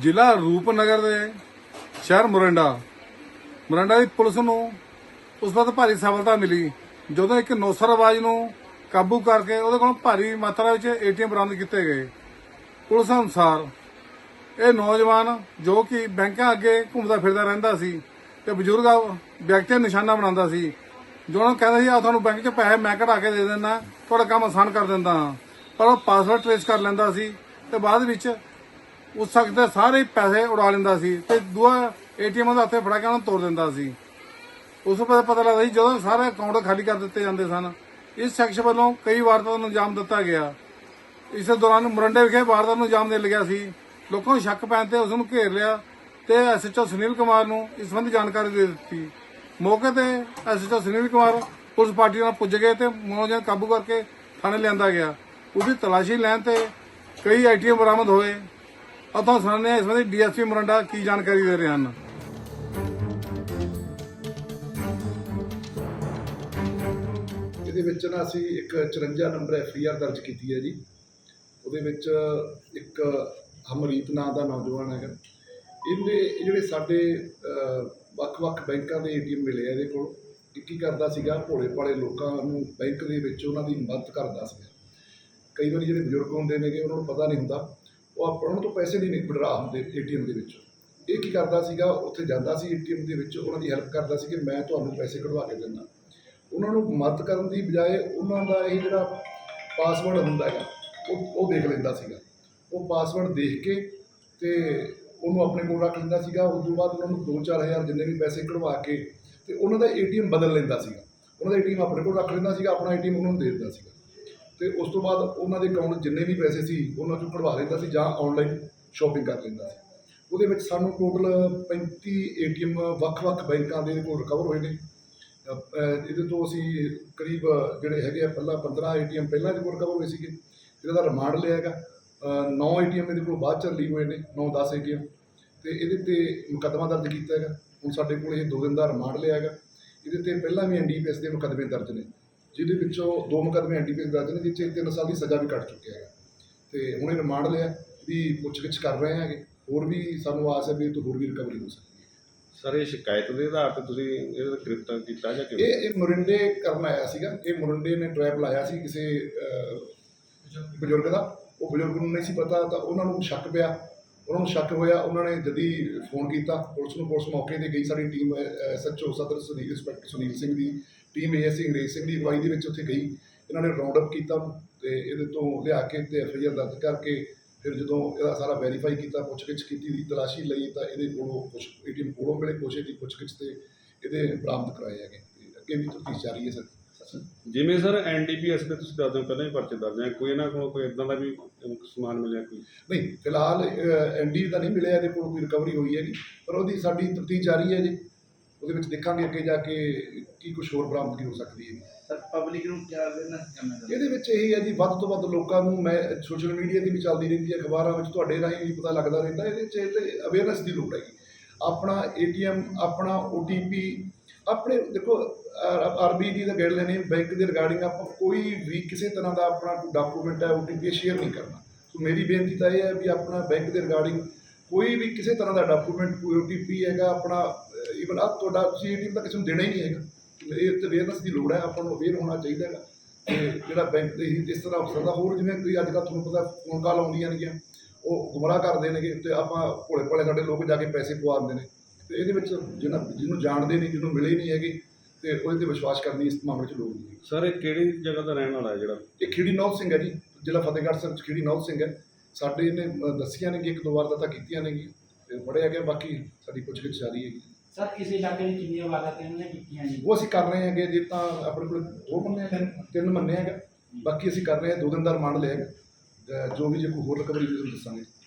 ਜ਼ਿਲ੍ਹਾ ਰੂਪਨਗਰ ਦੇ ਸ਼ਹਿਰ ਮੁਰੰਡਾ। ਮੁਰੰਡਾ ਦੀ ਪੁਲਿਸ ਨੂੰ ਉਸ ਵਕਤ ਭਾਰੀ ਸਫਲਤਾ ਮਿਲੀ, ਜਦੋਂ ਇੱਕ ਨੌਸਰਵਾਜ ਨੂੰ ਕਾਬੂ ਕਰਕੇ ਉਹਦੇ ਕੋਲੋਂ ਭਾਰੀ ਮਾਤਰਾ ਵਿੱਚ ਏਟੀਐਮ ਬਰਾਮਦ ਕੀਤੇ ਗਏ। ਪੁਲਿਸ ਅਨੁਸਾਰ ਇਹ ਨੌਜਵਾਨ ਜੋ ਕਿ ਬੈਂਕਾਂ ਅੱਗੇ ਘੁੰਮਦਾ ਫਿਰਦਾ ਰਹਿੰਦਾ ਸੀ ਤੇ ਬਜ਼ੁਰਗ ਵਿਅਕਤੀ ਨਿਸ਼ਾਨਾ ਬਣਾਉਂਦਾ ਸੀ, ਜੋ ਉਹਨਾਂ ਨੂੰ ਕਹਿੰਦਾ ਸੀ ਆ ਤੁਹਾਨੂੰ ਬੈਂਕ 'ਚ ਪੈਸੇ ਮੈਂ ਕਢਾ ਕੇ ਦੇ ਦਿੰਦਾ, ਤੁਹਾਡਾ ਕੰਮ ਆਸਾਨ ਕਰ ਦਿੰਦਾ। ਹਾਂ ਪਰ ਉਹ ਪਾਸਵਰਡ ਟ੍ਰੇਸ ਕਰ ਲੈਂਦਾ ਸੀ ਤੇ ਬਾਅਦ ਵਿੱਚ ਉਸ ਵਕਤ ਦੇ ਸਾਰੇ ਪੈਸੇ ਉਡਾ ਲੈਂਦਾ ਸੀ ਤੇ ਦੂਆ ਏਟੀਐਮ ਦਾ ਹੱਥੇ ਫੜਾ ਕੇ ਉਹਨਾਂ ਤੋੜ ਦਿੰਦਾ ਸੀ। ਉਸ ਤੋਂ ਪਤਾ ਲੱਗਦਾ ਸੀ ਜਦੋਂ ਸਾਰੇ ਅਕਾਊਂਟ ਖਾਲੀ ਕਰ ਦਿੱਤੇ ਜਾਂਦੇ ਸਨ, ਇਸ ਸ਼ਖਸ ਵੱਲੋਂ ਕਈ ਵਾਰਦਾਤਾਂ ਨੂੰ ਅੰਜਾਮ ਦਿੱਤਾ ਗਿਆ। ਇਸ ਦੌਰਾਨ ਮੁਰੰਡੇ ਵਿਖੇ ਵਾਰਦਾਤ ਨੂੰ ਅੰਜਾਮ ਦੇ ਲਿਆ ਸੀ। ਲੋਕਾਂ ਨੂੰ ਸ਼ੱਕ ਪੈਣ ਤੇ ਉਸ ਨੂੰ ਘੇਰ ਲਿਆ ਤੇ ਐਸਐਚਓ ਸੁਨੀਲ ਕੁਮਾਰ ਨੂੰ ਇਸ ਸੰਬੰਧੀ ਜਾਣਕਾਰੀ ਦੇ ਦਿੱਤੀ। ਮੌਕੇ ਤੇ SHO Sunil Kumar police party ਨਾਲ ਪੁੱਜ ਗਏ ਤੇ ਮੁਲਜ਼ਮ ਕਾਬੂ ਕਰਕੇ ਥਾਣੇ ਲਿਆਂਦਾ ਗਿਆ। ਉਹਦੀ ਤਲਾਸ਼ੀ ਲੈਣ ਤੇ ਕਈ ਆਈਟੀਐਮ ਬਰਾਮਦ ਹੋਏ। ਆਹ ਤੁਹਾਨੂੰ ਸੁਣਾਉਂਦੇ ਹਾਂ ਇਸ ਸੰਬੰਧੀ ਡੀਐਸਪੀ ਮੁਰੰਡਾ ਕੀ ਜਾਣਕਾਰੀ ਦੇ ਰਹੇ ਹਨ। ਇਹਦੇ ਵਿੱਚ ਨਾ ਅਸੀਂ ਇੱਕ 54 ਨੰਬਰ ਐਫ ਆਈ ਆਰ ਦਰਜ ਕੀਤੀ ਹੈ ਜੀ। ਉਹਦੇ ਵਿੱਚ ਇੱਕ ਹਮਰੀਤ ਨਾਂ ਦਾ ਨੌਜਵਾਨ ਹੈਗਾ। ਇਹਦੇ, ਇਹ ਜਿਹੜੇ ਸਾਡੇ ਵੱਖ-ਵੱਖ ਬੈਂਕਾਂ ਦੇ ਏਟੀਐਮ ਮਿਲੇ ਆ ਇਹਦੇ ਕੋਲ। ਇਹ ਕੀ ਕਰਦਾ ਸੀਗਾ, ਭੋਲੇ ਭਾਲੇ ਲੋਕਾਂ ਨੂੰ ਬੈਂਕ ਦੇ ਵਿੱਚ ਉਹਨਾਂ ਦੀ ਮਦਦ ਕਰਦਾ ਸੀਗਾ। ਕਈ ਵਾਰੀ ਜਿਹੜੇ ਬਜ਼ੁਰਗ ਹੁੰਦੇ ਨੇਗੇ, ਉਹਨਾਂ ਨੂੰ ਪਤਾ ਨਹੀਂ ਹੁੰਦਾ। ਉਹ ਆਪ- ਉਹਨਾਂ ਤੋਂ ਪੈਸੇ ਨਹੀਂ ਵਿਡਰਾ ਹੁੰਦੇ ਏਟੀਐਮ ਦੇ ਵਿੱਚ। ਇਹ ਕੀ ਕਰਦਾ ਸੀਗਾ? ਉੱਥੇ ਜਾਂਦਾ ਸੀ ਏਟੀਐਮ ਦੇ ਵਿੱਚ, ਉਹਨਾਂ ਦੀ ਹੈਲਪ ਕਰਦਾ ਸੀ ਕਿ ਮੈਂ ਤੁਹਾਨੂੰ ਪੈਸੇ ਕਢਵਾ ਕੇ ਦਿੰਦਾ। ਉਹਨਾਂ ਨੂੰ ਮਦਦ ਕਰਨ ਦੀ ਬਜਾਏ ਉਹਨਾਂ ਦਾ ਇਹ ਜਿਹੜਾ ਪਾਸਵਰਡ ਹੁੰਦਾ ਹੈਗਾ, ਉਹ ਉਹ ਦੇਖ ਲੈਂਦਾ ਸੀਗਾ। ਉਹ ਪਾਸਵਰਡ ਦੇਖ ਕੇ ਤੇ ਉਹਨੂੰ ਆਪਣੇ ਕੋਲ ਰੱਖ ਲੈਂਦਾ ਸੀਗਾ। ਉਸ ਤੋਂ ਬਾਅਦ ਉਹਨਾਂ ਨੂੰ 2-4000 ਜਿੰਨੇ ਵੀ ਪੈਸੇ ਕਢਵਾ ਕੇ ਤੇ ਉਹਨਾਂ ਦਾ ਏਟੀਐਮ ਬਦਲ ਲੈਂਦਾ ਸੀਗਾ। ਉਹਨਾਂ ਦਾ ਏਟੀਐਮ ਆਪਣੇ ਕੋਲ ਰੱਖ ਲੈਂਦਾ ਸੀਗਾ, ਆਪਣਾ ਏਟੀਐਮ ਉਹਨਾਂ ਨੂੰ ਦੇ ਦਿੰਦਾ ਸੀਗਾ। ਤੇ ਉਸ ਤੋਂ ਬਾਅਦ ਉਹਨਾਂ ਦੇ ਅਕਾਊਂਟ ਜਿੰਨੇ ਵੀ ਪੈਸੇ ਸੀ, ਉਹਨਾਂ ਚੋਂ ਕਢਵਾ ਲੈਂਦਾ ਸੀ ਜਾਂ ਆਨਲਾਈਨ ਸ਼ਾਪਿੰਗ ਕਰ ਲੈਂਦਾ ਸੀ। ਉਹਦੇ ਵਿੱਚ ਸਾਨੂੰ ਟੋਟਲ 35 ਏਟੀਐਮ ਵੱਖ-ਵੱਖ ਬੈਂਕਾਂ ਦੇ ਕੋਲ ਰਿਕਵਰ ਹੋਏ ਨੇ। ਇਹਦੇ ਤੋਂ ਅਸੀਂ ਕਰੀਬ ਜਿਹੜੇ ਹੈਗੇ ਆ, ਪਹਿਲਾਂ 15 ਏਟੀਐਮ ਪਹਿਲਾਂ ਇਹਦੇ ਕੋਲ ਰਿਕਵਰ ਹੋਏ ਸੀਗੇ। ਜਿਹਦਾ ਦਾ ਰਿਮਾਂਡ ਲਿਆ ਹੈਗਾ। 9 ਏਟੀਐਮ ਇਹਦੇ ਕੋਲ ਬਾਅਦ ਚ ਰਿਲੀਵ ਹੋਏ ਨੇ 9-10 ਏਟੀਐਮ। ਤੇ ਇਹਦੇ ਤੇ ਮੁਕੱਦਮਾ ਦਰਜ ਕੀਤਾ ਹੈਗਾ। ਹੁਣ ਸਾਡੇ ਕੋਲ ਇਹ 2 ਦਿਨ ਦਾ ਰਿਮਾਂਡ ਲਿਆ ਹੈਗਾ। ਇਹਦੇ ਤੇ ਪਹਿਲਾਂ ਵੀ ਐਨਡੀਪੀਐਸ ਦੇ ਮੁਕੱਦਮੇ ਦਰਜ ਨੇ। ਜਿਹਦੇ ਵਿੱਚੋਂ ਦੋ ਮੁਕੱਦਮੇ ਐਨਡੀਪੀਐਸ ਦਰਜ ਨੇ 'ਚ 3 ਸਾਲ ਦੀ ਸਜ਼ਾ ਵੀ ਕੱਟ ਚੁੱਕਿਆ ਹੈਗਾ ਤੇ ਹੁਣ ਇਹ ਰਿਮਾਂਡ ਲਿਆ ਵੀ ਪੁੱਛਗਿੱਛ ਕਰ ਰਹੇ ਹੈਗੇ। ਹੋਰ ਵੀ ਸਾਨੂੰ ਆਸ ਹੈ ਵੀ ਇਹ ਤੋਂ ਹੋਰ ਵੀ ਰਿਕਵਰੀ ਹੋ ਸਕਦੀ ਹੈ। ਸਰ ਇਹ ਸ਼ਿਕਾਇਤ ਦੇ ਆਧਾਰ ਤੇ ਤੁਸੀਂ ਇਹਦਾ ਗ੍ਰਿਫਤਾਰ ਕੀਤਾ ਜਾਂ ਕਿਵੇਂ? ਇਹ ਇਹ ਮੁਰਿੰਡੇ ਕਰਨ ਆਇਆ ਸੀਗਾ। ਇਹ ਮੁਰਿੰਡੇ ਨੇ ਟ੍ਰੈਪ ਲਾਇਆ ਸੀ ਕਿਸੇ ਬਜ਼ੁਰਗ ਦਾ। ਉਹ ਬਜ਼ੁਰਗ ਨੂੰ ਨਹੀਂ ਸੀ ਪਤਾ ਤਾਂ ਉਹਨਾਂ ਨੂੰ ਸ਼ੱਕ ਪਿਆ। ਉਹਨਾਂ ਨੂੰ ਸ਼ੱਕ ਹੋਇਆ ਉਹਨਾਂ ਨੇ ਜਦੀ ਫੋਨ ਕੀਤਾ। ਪੁਲਿਸ ਨੂੰ ਪੁਲਿਸ ਮੌਕੇ ਤੇ ਗਈ। ਸਾਡੀ team SHO Sadar Sunil inspector Sunil Singh ਦੀ ਟੀਮ ਏਐਸਸੀ ਅੰਗਰੇਜ਼ ਸਿੰਘ ਦੀ ਅਗਵਾਈ ਦੇ ਵਿੱਚ ਉੱਥੇ ਗਈ। ਇਹਨਾਂ ਨੇ ਰਾਉਂਡ ਅਪ ਕੀਤਾ ਤੇ ਇਹਦੇ ਤੋਂ ਲਿਆ ਕੇ ਤੇ ਐਫਆਈਆਰ ਦਰਜ ਕਰਕੇ ਫਿਰ ਜਦੋਂ ਇਹਦਾ ਸਾਰਾ ਵੈਰੀਫਾਈ ਕੀਤਾ ਪੁੱਛਗਿੱਛ ਕੀਤੀ ਦੀ ਤਲਾਸ਼ੀ ਲਈ ਤਾਂ ਇਹਦੇ ਕੋਲੋਂ ਕੁਝ ਏਟੀਐਮ ਕੋਲੋਂ ਮਿਲੇ ਕੁਛ ਦੀ ਪੁੱਛਗਿੱਛ ਤੇ ਇਹਦੇ ਬਰਾਮਦ ਕਰਾਏ ਹੈਗੇ। ਤੇ ਅੱਗੇ ਵੀ ਤਫਤੀਸ਼ ਜਾਰੀ ਹੈ ਸਰ ਜਿਵੇਂ ਸਰ ਐਨਡੀਪੀਐਸ ਦੇ ਤੁਸੀਂ ਦੱਸਦੇ ਹੋ ਪਹਿਲਾਂ ਹੀ ਪਰਚੇ ਦਰਜ ਹੈ। ਕੋਈ ਇਹਨਾਂ ਕੋਲ ਕੋਈ ਇਦਾਂ ਦਾ ਵੀ ਸਮਾਨ ਮਿਲਿਆ ਕੋਈ? ਨਹੀਂ ਫਿਲਹਾਲ ਐਨਡੀ ਦਾ ਨਹੀਂ ਮਿਲਿਆ ਇਹਦੇ ਕੋਲ ਕੋਈ ਰਿਕਵਰੀ ਹੋਈ ਹੈਗੀ। ਪਰ ਉਹਦੀ ਸਾਡੀ ਤਫਤੀਸ਼ ਜਾਰੀ ਹੈ ਜੀ। ਉਹਦੇ ਵਿੱਚ ਦੇਖਾਂਗੇ ਅੱਗੇ ਜਾ ਕੇ ਕੀ ਕੁਝ ਹੋਰ ਬਰਾਮਦਗੀ ਹੋ ਸਕਦੀ ਹੈ। ਸਰ ਪਬਲਿਕ ਨੂੰ ਕੀ ਅਵੇਅਰਨੈਸ ਕਰਨਾ ਚਾਹੀਦਾ ਇਹਦੇ ਵਿੱਚ ਇਹੀ ਹੈ ਜੀ ਵੱਧ ਤੋਂ ਵੱਧ ਲੋਕਾਂ ਨੂੰ ਮੈਂ ਸੋਸ਼ਲ ਮੀਡੀਆ ਦੀ ਵੀ ਚੱਲਦੀ ਰਹਿੰਦੀ ਹੈ ਅਖਬਾਰਾਂ ਵਿੱਚ ਤੁਹਾਡੇ ਰਾਹੀਂ ਵੀ ਪਤਾ ਲੱਗਦਾ ਰਹਿੰਦਾ ਇਹਦੇ 'ਚ ਇਹ ਤੇ ਅਵੇਅਰਨੈਸ ਦੀ ਲੋੜ ਹੈਗੀ। ਆਪਣਾ ਏਟੀਐਮ ਆਪਣਾ ਓਟੀਪੀ ਆਪਣੇ ਦੇਖੋ ਆਰਬੀ ਦੀ ਦਾ ਗਾਈਡਲਾਈਨ ਹੈ ਬੈਂਕ ਦੇ ਰਿਗਾਰਡਿੰਗ ਆਪਾਂ ਕੋਈ ਵੀ ਕਿਸੇ ਤਰ੍ਹਾਂ ਦਾ ਆਪਣਾ ਡਾਕੂਮੈਂਟ ਹੈ ਓਟੀਪੀ ਸ਼ੇਅਰ ਨਹੀਂ ਕਰਨਾ। ਸੋ ਮੇਰੀ ਬੇਨਤੀ ਤਾਂ ਇਹ ਹੈ ਵੀ ਆਪਣਾ ਬੈਂਕ ਦੇ ਰਿਗਾਰਡਿੰਗ ਕੋਈ ਵੀ ਕਿਸੇ ਤਰ੍ਹਾਂ ਦਾ ਡਾਕੂਮੈਂਟ ਕੋਈ ਓਟੀਪੀ ਹੈਗਾ ਆਪਣਾ ਆ ਤੁਹਾਡਾ ਤੁਸੀਂ ਏਟੀਐਮ ਤਾਂ ਕਿਸੇ ਨੂੰ ਦੇਣਾ ਹੀ ਨਹੀਂ ਹੈਗਾ। ਇਹ ਤੇ ਅਵੇਅਰਨੈਸ ਦੀ ਲੋੜ ਹੈ ਆਪਾਂ ਨੂੰ ਅਵੇਅਰ ਹੋਣਾ ਚਾਹੀਦਾ ਹੈਗਾ। ਤੇ ਜਿਹੜਾ ਬੈਂਕ ਦੇ ਹੀ ਇਸ ਤਰ੍ਹਾਂ ਹੋ ਸਕਦਾ ਹੋਰ ਜਿਵੇਂ ਕੋਈ ਅੱਜ ਕੱਲ੍ਹ ਤੁਹਾਨੂੰ ਪਤਾ ਫੋਨ ਕਾਲ ਆਉਂਦੀਆਂ ਨੇਗੀਆਂ ਉਹ ਗੁੰਮਰਾਹ ਕਰਦੇ ਨੇਗੇ ਤੇ ਆਪਾਂ ਭੋਲੇ ਭਾਲੇ ਸਾਡੇ ਲੋਕ ਜਾ ਕੇ ਪੈਸੇ ਪਵਾ ਦਿੰਦੇ ਨੇ। ਤੇ ਇਹਦੇ ਵਿੱਚ ਜਿਹਨਾਂ ਜਿਹਨੂੰ ਜਾਣਦੇ ਨਹੀਂ ਜਿਹਨੂੰ ਮਿਲੇ ਨਹੀਂ ਹੈਗੇ ਤੇ ਉਹਦੇ ਤੇ ਵਿਸ਼ਵਾਸ ਕਰਨ ਦੀ ਇਸ ਮਾਮਲੇ 'ਚ ਲੋੜ ਨਹੀਂ। ਸਰ ਇਹ ਕਿਹੜੀ ਜਗ੍ਹਾ ਦਾ ਰਹਿਣ ਵਾਲਾ ਹੈ ਜਿਹੜਾ? ਇਹ ਖੇੜੀ ਨੌਤ ਸਿੰਘ ਹੈ ਜੀ ਜ਼ਿਲ੍ਹਾ ਫਤਿਹਗੜ੍ਹ ਸਾਹਿਬ 'ਚ ਖੇੜੀ ਨੌਤ ਸਿੰਘ ਹੈ। ਸਾਡੇ ਇਹਨੇ ਦੱਸੀਆਂ ਨੇ ਕਿ ਇੱਕ ਦੋ ਵਾਰ ਤਾਂ ਕੀਤੀਆਂ ਨੇਗੀਆਂ। ਤੇ ਪੜਿਆ ਗਿਆ ਬਾਕੀ ਸਾਡੀ ਪੁੱਛਗਿੱਛ ਜਾਰੀ ਹੈਗੀ। ਸਰ ਕਿਸੇ ਇਲਾਕੇ ਦੀ ਕਿੰਨੀਆਂ ਵਾਰਦਾਤਾਂ ਇਹਨਾਂ ਨੇ ਕੀਤੀਆਂ ਜੀ? ਉਹ ਅਸੀਂ ਕਰ ਰਹੇ ਹਾਂਗੇ ਜੇ, ਤਾਂ ਆਪਣੇ ਕੋਲ ਦੋ ਮੰਨੇ ਹੈਗੇ, ਤਿੰਨ ਮੰਨੇ ਹੈਗੇ। ਬਾਕੀ ਅਸੀਂ ਕਰ ਰਹੇ ਹਾਂ, ਦੋ ਦਿਨ ਦਾ ਰਿਮਾਂਡ ਲਿਆ ਹੈਗਾ। ਤੇ ਜੋ ਵੀ ਜੇ ਕੋਈ ਹੋਰ ਰਿਕਵਰੀ ਤੁਹਾਨੂੰ ਦੱਸਾਂਗੇ।